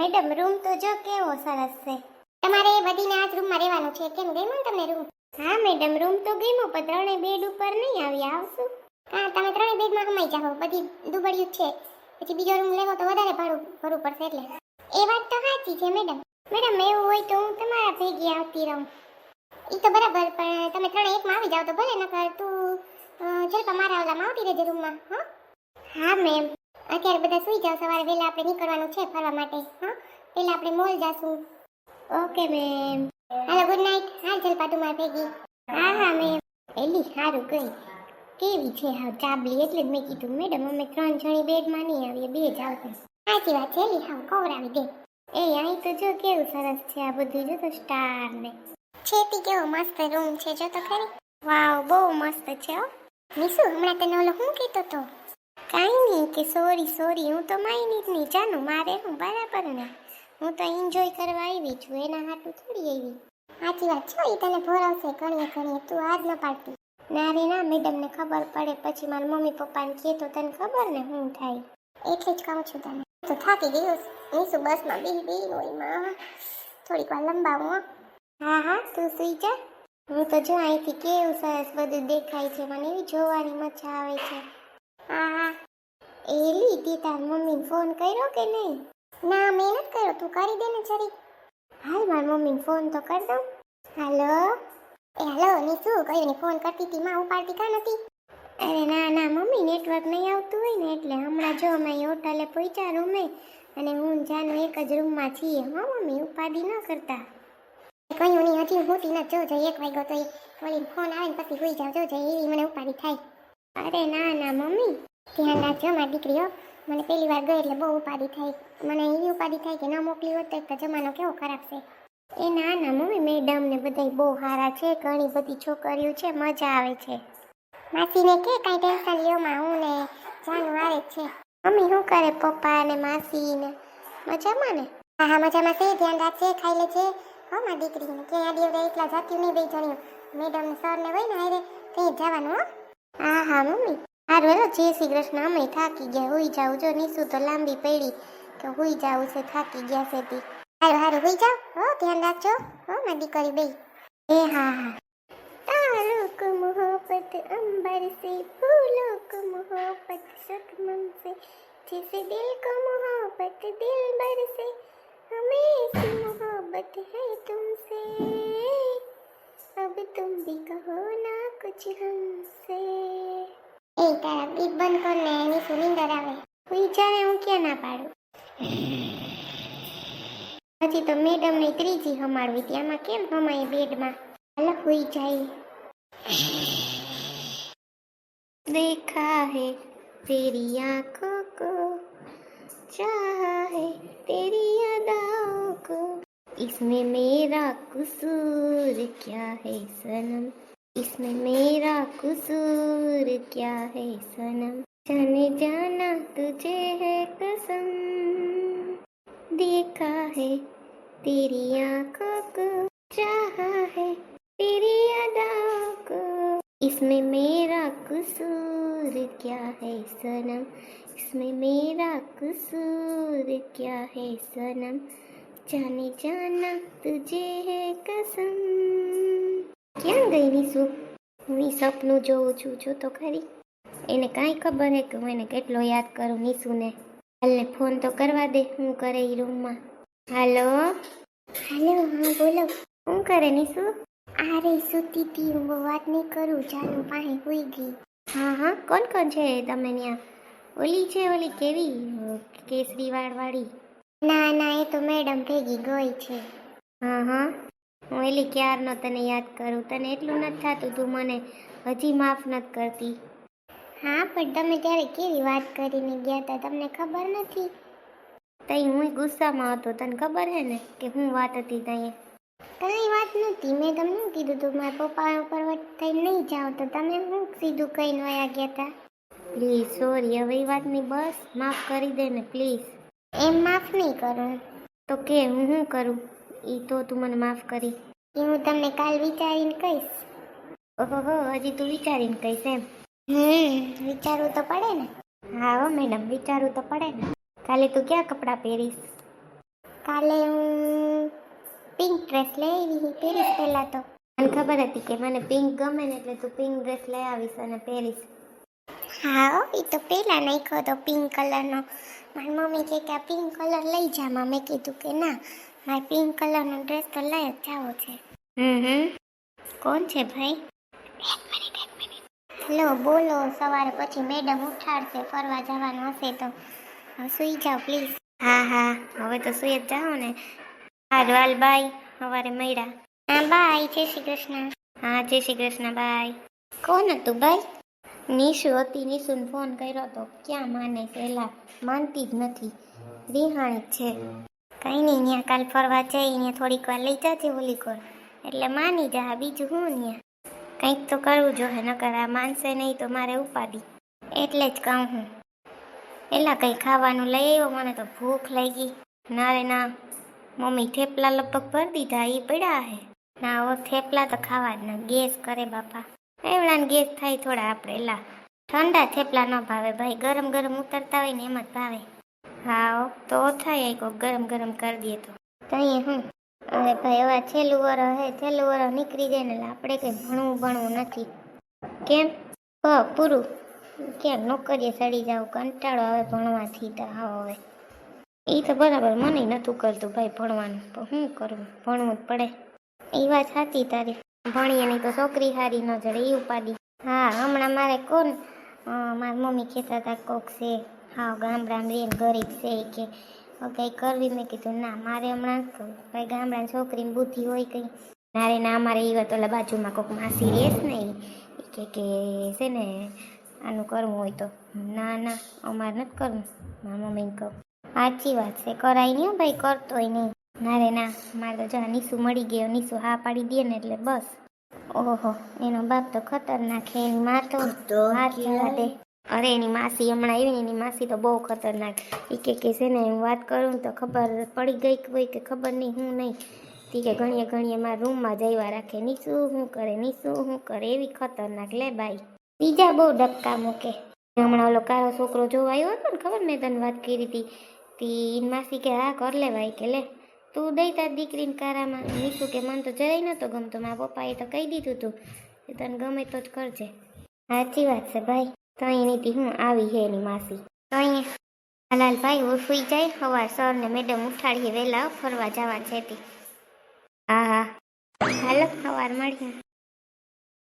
Madam, room તો જો કેવો સરસ છે. તમારે બધીને આજ રૂમમાં રહેવાનું છે, કેમ ગમ્યું તમને રૂમ? હા, મેડમ, રૂમ તો ગમ્યો, પણ ત્રણેય બેડ ઉપર નહીં આવી, આવશું? હા, તમે ત્રણેય બેડમાં કમાઈ જાઓ, બધી દુબળિયું છે. પછી બીજો રૂમ લેવો તો વધારે ભાડું ભરવું પડશે એટલે. એ વાત તો સાચી છે, મેડમ. મેડમ, એવું હોય તો હું તમારા ભેગી આવતી રહું. એ તો બરાબર, પણ તમે ત્રણે એકમાં આવી જાઓ તો ભલે, નકર તું જલપા મારા ઓલામાં આવતી રહેજે રૂમમાં, હા? હા, મેમ. અત્યારે બધા સુઈ જાઓ, સવારે વહેલા આપણે નીકળવાનું છે ફરવા માટે, હા? પહેલા આપણે મોલ જાશું. Okay, ma'am. Hello, good night. હા જલપા તું મારી ભેગી. હા હા, મેમ. એલી સારું કઈ કેવી છે હા ચાબલી? એટલે જ મેં કીધું, મેડમ, અમે ત્રણ જણી બેડમાં નહીં આવીએ, બે જ આવશે. સાચી વાત છે, એલી હા કવરાવી દે. એ, અહીં તો જો કેવું સરસ છે આ બધું, જો તો સ્ટાર ને. છેતી કેવો મસ્ત રૂમ છે, જો તો ખરી. વાવ બહુ મસ્ત છે, હો. નિશુ હમણાં તને ઓલો શું કીધું તો? કાંઈ નહીં કે સોરી સોરી, હું તો માયની જ નહીં. જાનું, મારે હું બરાબર ને? હું તો એન્જોય કરવા આવી છું. એના હાટું થોડી આવી. સાચી વાત છે. એ તને ભોરાવશે ઘણીએ ઘણીએ. તું આજ ન પાડતી. ના રે, ના, મેડમને ખબર પડે. પછી મારા મમ્મી પપ્પાને કહે તો તને ખબર ને હું થાય. એટલે જ કહું છું તને. તો થાકી ગયો નિશુ બસમાં બેહી બેહી હોય? માં, થોડીક વાર લંબાવું. હા હા, તું સુઈ જા. હું તો જો અહીંથી કેવું સરસ બધું દેખાય છે. મને એવી જોવાની મજા આવે છે. હા. હા એલી તે તાર મમ્મીને ફોન કર્યો કે નહીં? ના, મેં નથી કર્યો. તું કરી દે ને જરી હાલ, મારી મમ્મીને ફોન તો કર દઉં. હાલો? એ, હાલો નીસુ કયું ફોન કરતી હતી, માં ઉપાડતી કા નથી અરે, ના ના, મમ્મી નેટવર્ક નહીં આવતું હોય ને, એટલે હમણાં જો અમે હોટલે પહોંચ્યા રૂમે, અને હું જાનું એક જ રૂમમાં છીએ. હા, મમ્મી, ઉપાડી ન કરતા. કયું નહીં, હજી મોટી ન જઈ એક વાગ્યો તો વળી ફોન આવે ને પછી હોઈ જાવ. જોજે એવી મને ઉપાડી થાય. અરે ના ના, મમ્મી. ધ્યાન રાખજો, મારી દીકરીઓ. મને પહેલી વાર ગઈ એટલે બહુ ઉપાધિ થાય મને એવી ઉપાધિ થાય કે ન મોકલી હોત તો જમાનો કેવો ખરાબ છે. એ ના ના, મમ્મી મેડમ ને બધાય બહુ સારા છે, ઘણી બધી છોકરીઓ છે, મજા આવે છે. માસીને કે કાંઈ ટેન્શન લ્યો માં હું ને જાનું આવે છે. મમ્મી, શું કરે પપ્પા ને માસી ને? મજામાં ને? હા હા, મજામાં છે, ધ્યાન રાખજે, ખાઈ લેજે. હો, મારી દીકરીને. કે આ દિવસે એકલા જાત્યું નહીં બે જણ્યું. મેડમ સર ને હોય ને હારે, ત્યાં જવાનું, હો. હા હા મમ્મી. હાર વેલો, જય શ્રી કૃષ્ણ. અમે થાકી ગયા. હોઈ જાઉં જો નીસુ તો લાંબી પડી કે હોઈ જાવ છે, થાકી ગયા છે તી. હારું હારું, હોઈ જાવ હો, ધ્યાન રાખજો. હો, મારી દીકરી બે એ, હા હા. તારુક મોહબ્બત અંબર સે ફૂલો કો મોહબ્બત સકમમ સે જૈસે દિલ કો મોહબ્બત દિલ બર સે હમેં મોહબ્બત હૈ તુમસે. अब तुम भी कहो ना कुछ हमसे એ તારા બીક બંધ કર ને એની સુનિંદર આવે હું જાણે હું ક્યાં ના પાડું હજી તો મેડમ ને ત્રીજી હમાડવી હતી આમાં કેમ હમાય બેડમાં હાલો હુઈ જાય देखा है तेरी आंखों को चाहा है तेरी अदाओं को इसमें मेरा कसूर क्या है सनम? इसमें मेरा कसूर क्या है सनम? जाने जाना तुझे है कसम। देखा है तेरी आँखों को, चाहा है तेरी अदाओं को। इसमें मेरा कसूर क्या है सनम? इसमें मेरा कसूर क्या है सनम? जाने जाना तुझे है कसम ક્યાં ગઈ નીસુ હું ઈ સપનું જોઉં છું જો તો ખરી એને કાંઈ ખબર હે કે હું એને કેટલો યાદ કરું નીસુને હાલને ફોન તો કરવા દે હું કરે ઈ રૂમમાં હાલો હાલો હા બોલો શું કરે નીસુ અરે સુતી હતી હું બહુ વાત નહીં કરું ચાલુ પાસે હોઈ ગઈ હા હા કોણ કોણ છે તમે ત્યાં ઓલી છે ઓલી કેવી અ, કેસરી વાળવાળી ના ના એ તો મેડમ ભેગી ગઈ છે. હા હા. હું એલી ક્યારનો તને યાદ કરું? તને એટલું નથી થતું તું મને? હજી માફ નથી કરતી. હા પણ તમે ત્યારે કેવી વાત કરીને ગયા હતા તમને ખબર નથી? તઈ હું ગુસ્સામાં હતો. તને ખબર હે ને કે હું વાત હતી તઈ? કઈ વાત નથી. મેં તમને કીધું તું મારા પપ્પા ઉપર વટ થઈ નહીં જાઓ તો તમે હું સીધું કહીને વયા ગયા હતા પ્લીઝ સોરી હવે એ વાતની બસ માફ કરી દે ને પ્લીઝ. એમ માફ નહીં કરું. તો કે હું શું કરું? એ તો તું મને માફ કરી. એ હું તમને કાલ વિચારીને કહીશ. ઓહો હજી તું વિચારીને કહીશ એમ? હમ વિચારવું તો પડે ને. હા હો મેડમ વિચારવું તો પડે ને. કાલે તું ક્યાં કપડાં પહેરીશ? કાલે હું પિંક ડ્રેસ લઈ આવી પહેરીશ પહેલા તો. મને ખબર હતી કે મને પિંક ગમે ને એટલે તું પિંક ડ્રેસ લઈ આવીશ અને પહેરીશ. હા એ તો પહેલાં નાખ્યો હતો પિંક કલરનો મારી મમ્મી કહે કે આ પિંક કલર લઈ જા માં કીધું કે ના મારે પિંક કલરનો ડ્રેસ તો લઈ જ જાવો છે. હમ હમ કોણ છે ભાઈ? એક મિનિટ એક મિનિટ હેલો બોલો સવારે પછી મેડમ ઉઠાડશે ફરવા જવાનું હશે તો. સુઈ જાઓ પ્લીઝ હા હા હવે તો સુઈ જ જાઓ ને. હારું વાલ બાય સવારે મળ્યા. હા બાય જય શ્રી કૃષ્ણ. હા જય શ્રી કૃષ્ણ બાય કોણ હતું બાય નિશુ હતી, નિશુને ફોન કર્યો તો ક્યાં માને છે માનતી જ નથી. રિહાણી છે. કંઈ નહીં ત્યાં કાલ ફરવા જઈ ત્યાં થોડીક વાર લઈ જાજે ઓલી કોર એટલે માની જા, બીજું હું ત્યાં કંઈક તો કરવું જોઈએ નકર આ માનશે નહીં તો મારે ઉપાડી. એટલે જ કહું હું. એલા કંઈ ખાવાનું લઈ આવ્યો? મને તો ભૂખ લાગી. ના રે ના, મમ્મી થેપલા લગભગ ભરી દીધા એ પડ્યા હે. ના, હવે થેપલા તો ખાવા જ ના, ગેસ કરે બાપા. એવડાને ગેસ થાય થોડા આપણે એલા. ઠંડા થેપલા ન ભાવે ભાઈ, ગરમ ગરમ ઉતરતા હોય ને એમ જ ભાવે. હા તો થાય કોક ગરમ ગરમ કરી દઈએ તો. તો હું? હવે ભાઈ હવે છેલ્લું વર હે છેલ્લું વર નીકળી જાય ને એટલે આપણે કંઈ ભણવું ભણવું નથી. કેમ? પૂરું. ક્યાંક નોકરીએ સડી જાવ, કંટાળો આવે ભણવાથી તો હા હવે. એ તો બરાબર મને નતું કરતું ભાઈ ભણવાનું. પણ શું કરવું ભણવું જ પડે. એ વાત સાચી તારી. ભણીએ નહીં તો છોકરી હારી ન જડે એ ઉપાડી. હા, હમણાં મારે કોણ મારી મમ્મી કહેતા હતા કોક છે હા ગામડામાં રહીને ગરીબ છે કે. કંઈ કરવી મેં કીધું, ના, મારે હમણાં ભાઈ ગામડાની છોકરીની બુદ્ધિ હોય કંઈ. મારે ના અમારે એ વાત બાજુમાં કોક માસી રહેશ ને એ કે કે છે ને, આનું કરવું હોય તો. ના ના, અમારે નથી કરવું. મારા મમ્મીને કહું. સાચી વાત છે, કરાય નહીં ભાઈ, કરતોય નહીં. ના રે ના મારે તો જા નીસુ મળી ગયો નીસુ હા પાડી દે ને એટલે બસ. ઓહો એનો બાપ તો ખતરનાક છે એની માં તો હાથ દે. અરે એની માસી હમણાં આવી ને એની માસી તો બહુ ખતરનાક. એ કે કે છે ને હું વાત કરું તો ખબર પડી ગઈ કે હોય કે ખબર નહીં હું નહીં. તી કે ઘણીએ ઘણીએ મારા રૂમમાં જઈવા રાખે નીસુ શું કરે નીસુ શું કરે એવી ખતરનાક લે બાઈ. બીજા બહુ ડબકા મૂકે. હમણાં ઓલો કાળો છોકરો જોવા આવ્યો હતો ને ખબર મેં તને વાત કરી હતી તી માસી કે હા કર લે ભાઈ કે લે. તું દઈ તાર દીકરીને કારામાં. નીસુ કે મને તો જરાય નતો ગમતો. મારા પપ્પાએ તો કહી દીધું તું કે તને ગમે તો જ કરજે. સાચી વાત છે ભાઈ. તો અહીંથી હું આવી હે એની માસી. તો હલાલ ભાઈ હું સુઈ જાય સવાર સર ને મેડમ ઉઠાડીએ વહેલા ફરવા જવા છે તી હા હા. હાલો સવાર મળીએ.